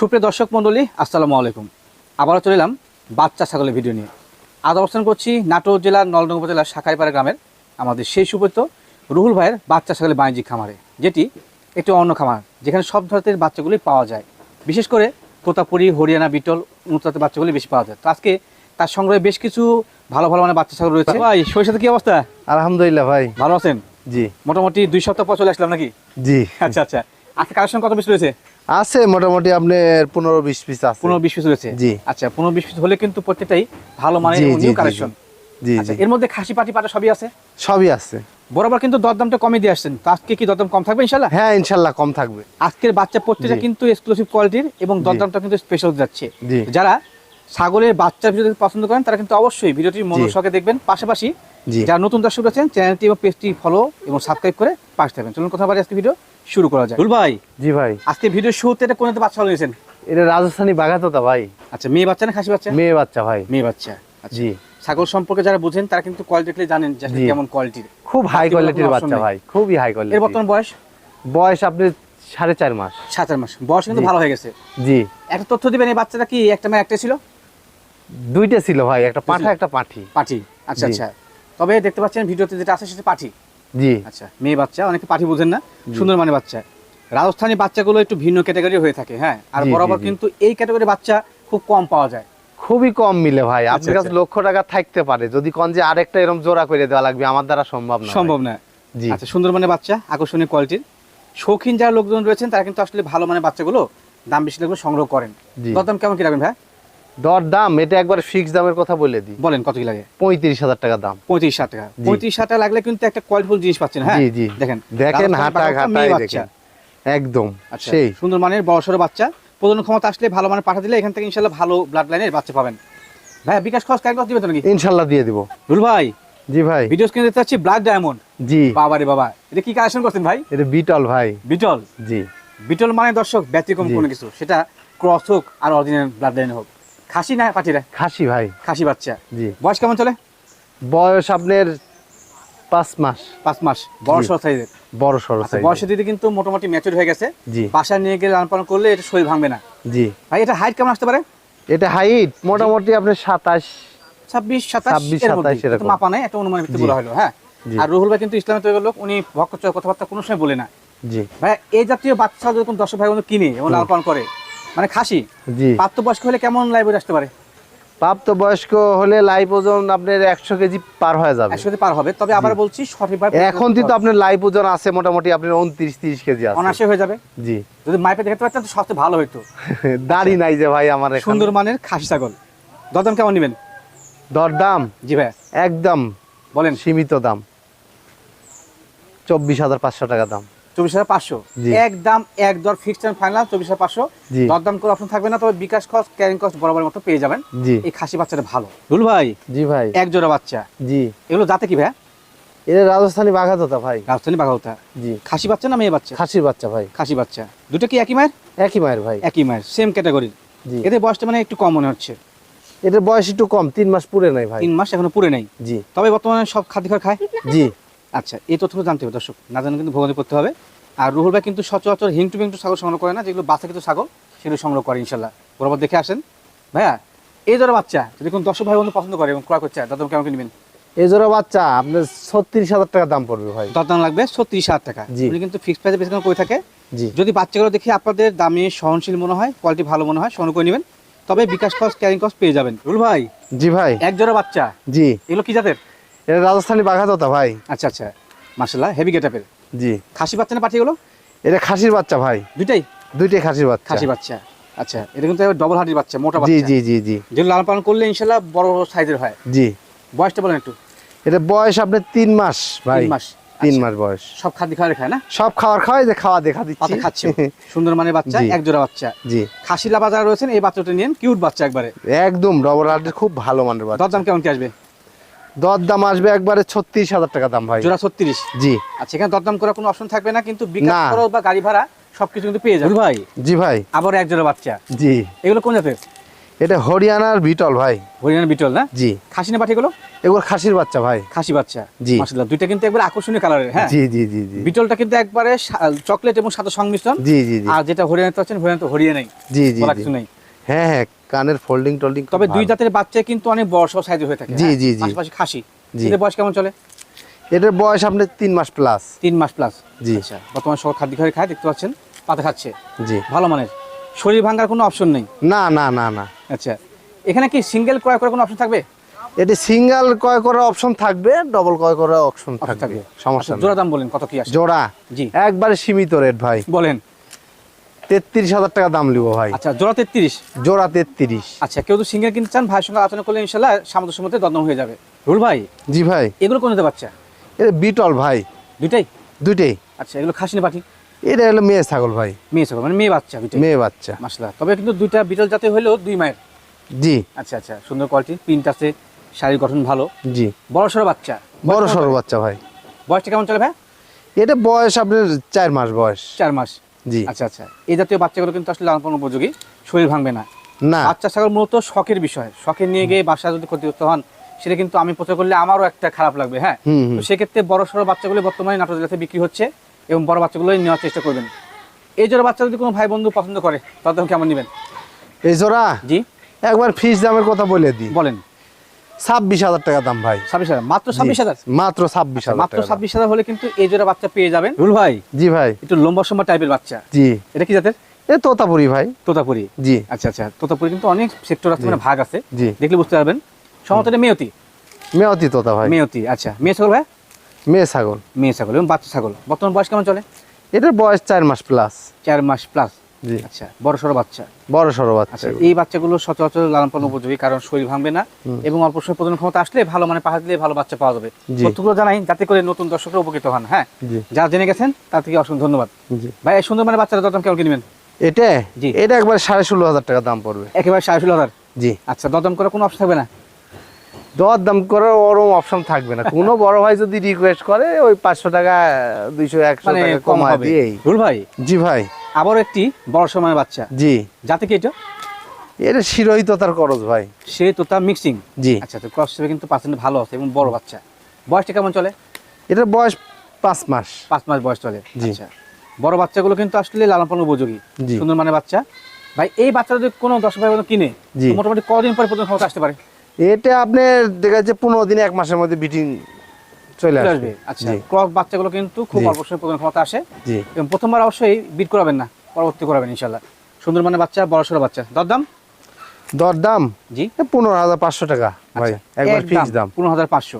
সুপ্রিয় দর্শক মণ্ডলী আসসালামু আলাইকুম। আবারও চলে এলাম বাচ্চা ছাগলের ভিডিও নিয়ে। আজ অবস্থান করছি নাটোর জেলার নলডং উপজেলার শাখাইপাড়া গ্রামের আমাদের সেই সুপরিচিত রুহুল ভাইয়ের বাচ্চা ছাগলের বাণিজ্যিক খামারে যেটি একটি অন্য খামার যেখানে সব ধরনের বাচ্চাগুলি পাওয়া যায়। বিশেষ করে তোতাপুরি হরিয়ানা বিটল উন্নত জাতের বাচ্চাগুলি বেশি পাওয়া যায়। তো আজকে তার সংগ্রহে বেশ কিছু ভালো ভালো মানে বাচ্চা ছাগল রয়েছে। ভাই সরিষাতে কি অবস্থা? আলহামদুলিল্লাহ ভাই। ভালো আছেন? জি। মোটামুটি দুই সপ্তাহ পর চলে আসলাম নাকি? জি। আচ্ছা আচ্ছা। আজকে কালেকশন কত বেশি রয়েছে? আছে মোটামুটি আপনার পনেরো বিশ পিস আছে। পনেরো বিশ পিস রয়েছে? জি। আচ্ছা পনেরো বিশ পিস হলে কিন্তু প্রত্যেকটাই ভালো মানের কালেকশন জি আচ্ছা এর মধ্যে খাসি পাটি পাটা সবই আছে? সবই আছে। বরাবর কিন্তু দরদামটা কমে দিয়ে আসছেন। আজকে কি দরদাম কম থাকবে ইনশাল্লাহ হ্যাঁ ইনশাল্লাহ কম থাকবে। আজকের বাচ্চা প্রত্যেকটা কিন্তু এক্সক্লুসিভ কোয়ালিটির এবং দরদামটা কিন্তু স্পেশাল যাচ্ছে। যারা ছাগলের বাচ্চার ভিডিও পছন্দ করেন তারা কিন্তু অবশ্যই ভিডিওটি মনোসহকে দেখবেন। পাশাপাশি যারা নতুন দর্শক আছেন চ্যানেলটি এবং পেজটি ফলো এবং সাবস্ক্রাইব করে পাশে থাকবেন। চলুন কথা বলি আজকে ভিডিও শুরু করা যায়। রুল ভাই। জি ভাই। আজকে ভিডিও শুরুতে এটা কোন বাচ্চা নিয়েছেন এটা রাজস্থানী বাঘাতোতা ভাই। আচ্ছা মেয়ে বাচ্চা না খাসি বাচ্চা? মেয়ে বাচ্চা ভাই। মেয়ে বাচ্চা আচ্ছা। জি। ছাগল সম্পর্কে যারা বুঝেন তারা কিন্তু কোয়ালিটি দেখলে জানেন যে কেমন কোয়ালিটির খুব হাই কোয়ালিটির বাচ্চা ভাই খুবই হাই এর বর্তমান বয়স? বয়স আপনি সাড়ে চার মাস। সাত চার মাস। বয়স কিন্তু ভালো হয়ে গেছে। জি। একটা তথ্য দিবেন এই বাচ্চাটা কি একটা মেয়ে একটা ছিল? দুইটা ছিল ভাই একটা পাঠা একটা পাঠি। পাঠি। আচ্ছা আচ্ছা। তবে দেখতে পাচ্ছেন ভিডিওতে যেটা আছে সেটা পাঠি। জি। আচ্ছা মেয়ে বাচ্চা অনেকে পাঠি বোঝেন না সুন্দর মানে বাচ্চা। রাজস্থানী বাচ্চাগুলো একটু ভিন্ন ক্যাটাগরি হয়ে থাকে হ্যাঁ? আর বরাবর কিন্তু এই ক্যাটাগরি বাচ্চা খুব কম পাওয়া যায়। খুবই কম মিলে ভাই আচ্ছা, আপনার কাছে আচ্ছা। লক্ষ টাকা থাকতে পারে। যদি কোন যে আরেকটা এরকম জোড়া করে দেওয়া লাগবে আমার দ্বারা সম্ভব না সম্ভব। না। জি। আচ্ছা সুন্দর মানে বাচ্চা আকর্ষণীয় কোয়ালিটির। শৌখিন যারা লোকজন রয়েছেন তারা কিন্তু আসলে ভালো মানে বাচ্চাগুলো দাম বেশি লাগলে সংগ্রহ করেন। দরদাম কেমন কি রাখবেন ভাই? দর দাম এটা একবার ফিক্স দামের কথা বলে দিই। বলেন কত কি লাগে? পঁয়ত্রিশ হাজার টাকা দাম। পঁয়ত্রিশ ষাট টাকা। পঁয়ত্রিশ ষাট টাকা লাগলে কিন্তু একটা কোয়ালিটিফুল জিনিস পাচ্ছেন হ্যাঁ? জি জি। দেখেন দেখেন হাঁটা ঘাটাই দেখেন। একদম আচ্ছা সেই। সুন্দর মানের বড় সড়ো বাচ্চা। প্রজনন ক্ষমতা আসলে ভালো মানের পাঠা দিলে এখান থেকে ইনশাল্লাহ ভালো ব্লাড লাইনের বাচ্চা পাবেন। ভাই বিকাশ খরচ কেন দিবে তো নাকি? ইনশাল্লাহ দিয়ে দিব। রুল ভাই জি ভাই। ভিডিও স্ক্রিনে দেখতে পাচ্ছি ব্লাড ডায়মন্ড জি। বাবা রে বাবা এটা কি কালেকশন করছেন ভাই? এটা বিটল ভাই। বিটল জি। বিটল মানে দর্শক ব্যতিক্রম কোনো কিছু। সেটা ক্রস হোক আর অরিজিনাল ব্লাড লাইন হোক। খাসি না পাঠিরা খাসি ভাই। খাসি বাচ্চা। জি। বয়স কেমন চলে? বয়স আপনার পাঁচ মাস। পাঁচ মাস। বড়। সড়ো সাইজের? বড় আচ্ছা size বয়সের দিদি কিন্তু মোটামুটি ম্যাচুর হয়ে গেছে। জি। বাসায় নিয়ে গেলে লালন করলে এটা শরীর ভাঙবে না। জি। ভাই এটা হাইট কেমন আসতে পারে? এটা হাইট মোটামুটি আপনার সাতাশ। ছাব্বিশ সাতাশ 26, 27 এরকম। মাপা নাই একটা অনুমানের ভিত্তি বলা হলো হ্যাঁ? আর রুহুল ভাই কিন্তু ইসলামের তৈরি লোক উনি ভক্ত কথাবার্তা কোনো সময় বলে না। জি। ভাই এই জাতীয় বাচ্চা যখন দর্শক ভাই কিনে এবং লালন করে মানে খাসি? জি। প্রাপ্তবয়স্ক হলে কেমন লাইব্রেরি আসতে পারে? প্রাপ্তবয়স্ক হলে লাইভ ওজন আপনার একশো কেজি পার হয়ে যাবে। একসাথে পার হবে। তবে আবার বলছি সঠিকভাবে এখন কিন্তু আপনার লাইভ ওজন আছে মোটামুটি আপনার উনত্রিশ তিরিশ কেজি আছে। অনাসে হয়ে যাবে? জি। যদি মাইপে দেখতে পারতেন তো সবচেয়ে ভালো হতো দাড়ি নাই যে ভাই আমার সুন্দর মানের খাসি ছাগল। দরদাম কেমন নেবেন? দরদাম? জি ভাই একদম বলেন। সীমিত দাম। চব্বিশ হাজার পাঁচশো টাকা দাম। চব্বিশ হাজার পাঁচশো। একদম এক দর ফিক্সড অ্যান্ড ফাইনাল চব্বিশ হাজার পাঁচশো। দরদাম করে অপশন থাকবে না তবে বিকাশ কস্ট ক্যারিং কস্ট বরাবর মতো পেয়ে যাবেন। এই খাসি বাচ্চাটা ভালো। রুল ভাই জি ভাই। এক জোড়া বাচ্চা। জি। এগুলো যাতে কি ভাই এটা রাজস্থানী বাঘাতোতা ভাই। রাজধানী বাঘাউতা জি। খাসি বাচ্চা না মেয়ে বাচ্চা? খাসির বাচ্চা ভাই। খাসি বাচ্চা। দুটো কি একই মায়ের? একই মায়ের ভাই। একই মায়ের সেম ক্যাটাগরির জি। এদের বয়সটা মানে একটু কম মনে হচ্ছে। এটার বয়স একটু কম তিন মাস পুরে নাই ভাই। তিন মাস এখনও পুরে নাই। জি। তবে বর্তমানে সব খাদ্য খায়? জি। আচ্ছা এই তথ্যগুলো জানতে হবে দর্শক। না জানলে কিন্তু ভোগান্তি করতে হবে। আর রুহুল ভাই কিন্তু সচরাচর হিংটু বিংটু ছাগল সংগ্রহ করে না যেগুলো বাচ্চা কিন্তু ছাগল সেগুলো সংগ্রহ করে ইনশাল্লাহ। বরাবর দেখে আসেন। ভাইয়া এই ধরো বাচ্চা যদি কোনো দর্শক ভাই বন্ধু পছন্দ করে এবং ক্রয় চায় দাদা কেমন কি নেবেন? এই জোড়া বাচ্চা আপনার ছত্রিশ হাজার টাকা দাম পড়বে ভাই। দরদাম লাগবে ছত্রিশ হাজার টাকা। জি। উনি কিন্তু ফিক্সড প্রাইসে বেশি করে থাকে। জি। যদি বাচ্চাগুলো দেখে আপনাদের দামে সহনশীল মনে হয় কোয়ালিটি ভালো মনে হয় সংগ্রহ করে নেবেন। তবে বিকাশ কস্ট ক্যারিং কস্ট পেয়ে যাবেন। রুল ভাই জি ভাই। এক জোড়া বাচ্চা। জি। এগুলো কি জাতের? এটা রাজস্থানী বাঘাতোতা ভাই। আচ্ছা আচ্ছা। মার্শাল্লাহ হেভি গেটাপের জি। খাসি বাচ্চা না পাঠিয়েগুলো এটা খাসির বাচ্চা ভাই। দুইটাই? দুইটাই খাসির বাচ্চা। খাসি বাচ্চা। আচ্ছা এটা কিন্তু ডবল হার্টির বাচ্চা মোটা জি বাচ্চা। জি জি জি। যেগুলো লালন পালন করলে ইনশাল্লাহ বড় বড় সাইজের হয়। জি। বয়সটা বলেন একটু। এটা বয়স আপনার তিন মাস ভাই। তিন মাস। তিন আচ্ছা। মাস বয়স। সব খাদ্য খাওয়া খায় না? সব খাবার খাওয়াই যে খাওয়া দেখা দিচ্ছি। খাচ্ছে সুন্দর মানের বাচ্চা জি। এক জোড়া বাচ্চা। জি। খাসি লাভা যারা রয়েছেন এই বাচ্চাটা নিন কিউট বাচ্চা একবারে। একদম ডবল হার্টের খুব ভালো মানের বাচ্চা। দরদাম কেমন কি আসবে? দর দাম আসবে একবারে ছত্রিশ হাজার টাকা দাম ভাই। জোড়া ছত্রিশ? জি। আচ্ছা এখানে দরদাম করার কোনো অপশন থাকবে না কিন্তু বিকাশ খরচ বা গাড়ি ভাড়া সবকিছু কিন্তু পেয়ে যাবে। ভাই। জি ভাই। আবার এক জোড়া বাচ্চা। জি। এগুলো কোন জাতের? এটা হরিয়ানার বিটল ভাই। হরিয়ানা বিটল না? জি। খাসি না পাঠিগুলো এগুলো খাসির বাচ্চা ভাই। খাসি বাচ্চা। জি। মাশাআল্লাহ দুইটা কিন্তু একবার আকর্ষণীয় কালারের হ্যাঁ? জি জি জি জি। বিটলটা কিন্তু একবারে চকলেট এবং সাদা সংমিশ্রণ। জি জি আর যেটা হরিয়ানাতে আছেন হরিয়ানা তো হরিয়ানাই জি জি। কিছু নেই। হ্যাঁ হ্যাঁ কানের ফোল্ডিং টোল্ডিং তবে দুই জাতের বাচ্চা কিন্তু অনেক বড় সড় সাইজের হয়ে থাকে। জি, হ্যাঁ? জি, জি। পাশাপাশি খাসি। জি। এদের বয়স কেমন চলে? এটার বয়স আপনি তিন মাস প্লাস তিন মাস প্লাস জি। আচ্ছা বর্তমান সব খাদ্য ঘরে খায় দেখতে পাচ্ছেন পাতা খাচ্ছে। জি। ভালো মানের। শরীর ভাঙার কোনো অপশন নেই? না না না না। আচ্ছা এখানে কি সিঙ্গেল ক্রয় করার কোনো অপশন থাকবে? এটি সিঙ্গেল ক্রয় করার অপশন থাকবে ডবল ক্রয় করার অপশন থাকবে। সমস্যা আচ্ছা, জোড়া দাম বলেন কত কি আছে? জোড়া? জি। একবারে সীমিত রেট ভাই। বলেন। তেত্রিশ হাজার টাকা দাম লিব ভাই। আচ্ছা জোড়া তেত্রিশ? জোড়া তেত্রিশ। আচ্ছা কেউ তো সিঙ্গেল কিনতে চান ভাইয়ের সঙ্গে আলোচনা করলে ইনশাল্লাহ সামন্তর মধ্যে দরদাম হয়ে যাবে। রুল ভাই? জি ভাই। এগুলো কোন বাচ্চা? এটা বিটল ভাই। দুইটাই? দুইটাই। আচ্ছা এগুলো খাসি না পাঠি এটা হলো মেয়ে ছাগল ভাই। মেয়ে ছাগল মানে মেয়ে বাচ্চা মেয়ে বাচ্চা। মাসলা তবে কিন্তু দুইটা বিটল জাতে হলেও দুই মায়ের। জি। আচ্ছা আচ্ছা সুন্দর কোয়ালিটি প্রিন্ট আছে শারীর গঠন ভালো। জি। বড় সড়ো বাচ্চা। বড় সড়ো বাচ্চা ভাই। বয়সটা কেমন চলে ভাই? এটা বয়স আপনার চার মাস বয়স। চার মাস। জি। আচ্ছা আচ্ছা। এই জাতীয় বাচ্চাগুলো কিন্তু আসলে লালন উপযোগী। শরীর ভাঙবে না। না। বাচ্চা ছাগল মূলত শখের বিষয়। শখের নিয়ে গিয়ে বাসা যদি ক্ষতিগ্রস্ত হন সেটা কিন্তু আমি প্রচার করলে আমারও একটা খারাপ লাগবে হ্যাঁ? তো সেক্ষেত্রে বড় সড়ো বাচ্চাগুলো বর্তমানে নাটোর জেলাতে বিক্রি হচ্ছে এবং বড় বাচ্চাগুলোই নেওয়ার চেষ্টা করবেন। এই জোড়া বাচ্চা যদি কোনো ভাই বন্ধু পছন্দ করে তার দাম কেমন নেবেন? এই জোড়া? জি। একবার ফিস দামের কথা বলে দিই। বলেন। ছাব্বিশ হাজার টাকা দাম ভাই। ছাব্বিশ হাজার? মাত্র ছাব্বিশ হাজার? মাত্র ছাব্বিশ হাজার মাত্র ছাব্বিশ হাজার হলে কিন্তু এই জোড়া বাচ্চা পেয়ে যাবেন। রুল ভাই। জি ভাই। একটু লম্বা সম্বা টাইপের বাচ্চা। জি। এটা কি জাতের? এ তোতাপুরি ভাই। তোতাপুরি। জি। আচ্ছা আচ্ছা। তোতাপুরি কিন্তু অনেক সেক্টর আছে মানে ভাগ আছে। জি। দেখলে বুঝতে পারবেন। সম্ভবত মেয়তি। মেয়তি তোতা ভাই। মেয়তি আচ্ছা। মেয়ে ছাগল ভাই? মেয়ে ছাগল। মেয়ে ছাগল এবং বাচ্চা ছাগল। বর্তমান বয়স কেমন চলে? এটার বয়স চার মাস প্লাস চার মাস প্লাস জি। আচ্ছা বড় সড়ো বাচ্চা? বড় সড়ো বাচ্চা আচ্ছা এই বাচ্চাগুলো সচরাচর লালন পালন উপযোগী কারণ শরীর ভাঙবে না এবং অল্প সময় প্রজনন ক্ষমতা আসলে ভালো মানে পাহাড় দিলে ভালো বাচ্চা পাওয়া যাবে। তথ্যগুলো জানাই যাতে করে নতুন দর্শকরা উপকৃত হন হ্যাঁ? যা জেনে গেছেন তার থেকে অসংখ্য ধন্যবাদ। ভাই সুন্দর মানে বাচ্চারা দরদাম কেমন কিনবেন এটা? জি। এটা একবার সাড়ে ষোলো হাজার টাকা দাম পড়বে। একেবারে সাড়ে ষোলো হাজার? জি। আচ্ছা দরদাম করার কোনো অপশন থাকবে না? দর দাম করার ওরম অপশন থাকবে না। কোনো বড় ভাই যদি রিকোয়েস্ট করে ওই পাঁচশো টাকা দুইশো একশো মানে টাকা কম রুল ভাই? জি ভাই। আবারও একটি বড় সময়ের বাচ্চা। জি। যাতে কি এটা? এটা শিরোহিত তার খরচ ভাই। সে তোতা মিক্সিং জি। আচ্ছা তো ক্রস হিসেবে কিন্তু পার্সেন্ট ভালো আছে এবং বড় বাচ্চা। বয়সটা কেমন চলে? এটার বয়স পাঁচ মাস। পাঁচ মাস বয়স চলে। জি। আচ্ছা। বড় বাচ্চাগুলো কিন্তু আসলে লালন পালন উপযোগী। জি। সুন্দর মানে বাচ্চা। ভাই এই বাচ্চাটা যদি কোনো দশ ভাই কিনে। মোটামুটি কদিন পরে প্রথম ক্ষমতা আসতে পারে? এটা আপনি দেখা যাচ্ছে পনেরো দিন এক মাসের মধ্যে বিটিং চলে আসবে। আচ্ছা। জি। বাচ্চাগুলো কিন্তু খুব। অল্প সময় প্রথম ক্ষমতা আসে। এবং প্রথমবার অবশ্যই বিট করাবেন না পরবর্তী করাবেন ইনশাল্লাহ সুন্দর মানে বাচ্চা বড় সড়ো বাচ্চা। দরদাম? দর দাম জি পনেরো হাজার পাঁচশো টাকা ভাই। আচ্ছা। একবার ফিক্স দাম। পনেরো হাজার পাঁচশো।